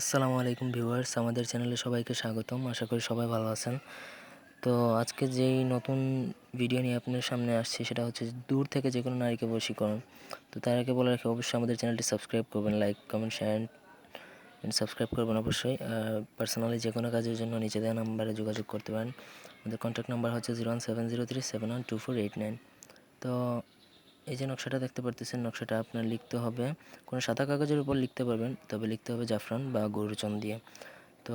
আসসালামু আলাইকুম ভিউয়ার্স, আমাদের চ্যানেলে সবাইকে স্বাগতম। আশা করি সবাই ভালো আছেন। তো আজকে যেই নতুন ভিডিও নিয়ে আপনার সামনে আসছি, সেটা হচ্ছে দূর থেকে যে কোনো নারীকে বশীকরণ। তো তার আগে বলে রাখি, অবশ্যই আমাদের চ্যানেলটি সাবস্ক্রাইব করবেন, like, comment, share and subscribe করবেন অবশ্যই। পার্সোনালি যে কোনো কাজের জন্য নিচে দেওয়া নাম্বারে যোগাযোগ করতে পারেন। আমাদের কন্ট্যাক্ট নাম্বার হচ্ছে zero one seven zero three seven one two four eight nine. তো এই যে নকশাটা দেখতে পারতেছেন, নকশাটা আপনার লিখতে হবে। কোনো সাদা কাগজের উপর লিখতে পারবেন, তবে লিখতে হবে জাফরান বা গরুচন দিয়ে। তো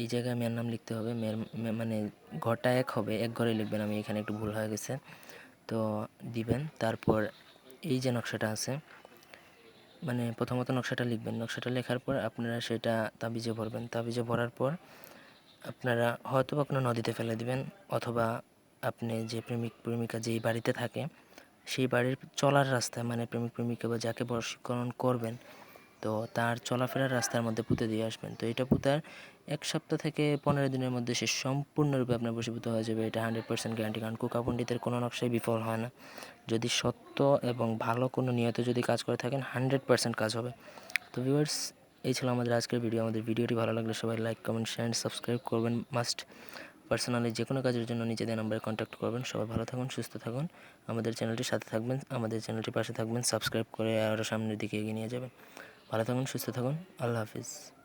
এই জায়গায় মেয়ের নাম লিখতে হবে, মেয়ের মানে ঘরটা এক হবে, এক ঘরে লিখবেন, আমি এখানে একটু ভুল হয়ে গেছে। তো দিবেন, তারপর এই যে নকশাটা আছে মানে প্রথমত নকশাটা লিখবেন। নকশাটা লেখার পর আপনারা সেটা তাবিজে ভরবেন। তাবিজে ভরার পর আপনারা হয়তো বা কোনো নদীতে ফেলে দিবেন, অথবা আপনি যে প্রেমিক, প্রেমিকা যেই বাড়িতে থাকে সেই বাড়ির চলার রাস্তায় মানে প্রেমিক প্রেমিকা বা যাকে বশীকরণ করবেন, তো তার চলাফেরার রাস্তার মধ্যে পুঁতে দিয়ে আসবেন। তো এটা পুঁতার এক সপ্তাহ থেকে পনেরো দিনের মধ্যে সে সম্পূর্ণরূপে আপনার বশীভূত হয়ে যাবে। এটা হান্ড্রেড পার্সেন্ট গ্যারান্টি কারণ কুকা পণ্ডিতের কোনো নকশাই বিফল হয় না। যদি সত্য এবং ভালো কোনো নিয়ত যদি কাজ করে থাকেন, হান্ড্রেড পার্সেন্ট কাজ হবে। তো ভিউয়ার্স এই ছিল আমাদের আজকের ভিডিও। আমাদের ভিডিওটি ভালো লাগলে সবাই লাইক কমেন্ট শেয়ার সাবস্ক্রাইব করবেন। মাস্ট পার্সোনালি যে কোনো কাজের জন্য নিজেদের নাম্বারে কন্ট্যাক্ট করবেন। সবাই ভালো থাকুন, সুস্থ থাকুন। আমাদের চ্যানেলটির সাথে থাকবেন, আমাদের চ্যানেলটির পাশে থাকবেন সাবস্ক্রাইব করে আরও সামনের দিকে এগিয়ে নিয়ে যাবেন। ভালো থাকুন, সুস্থ থাকুন। আল্লাহ হাফিজ।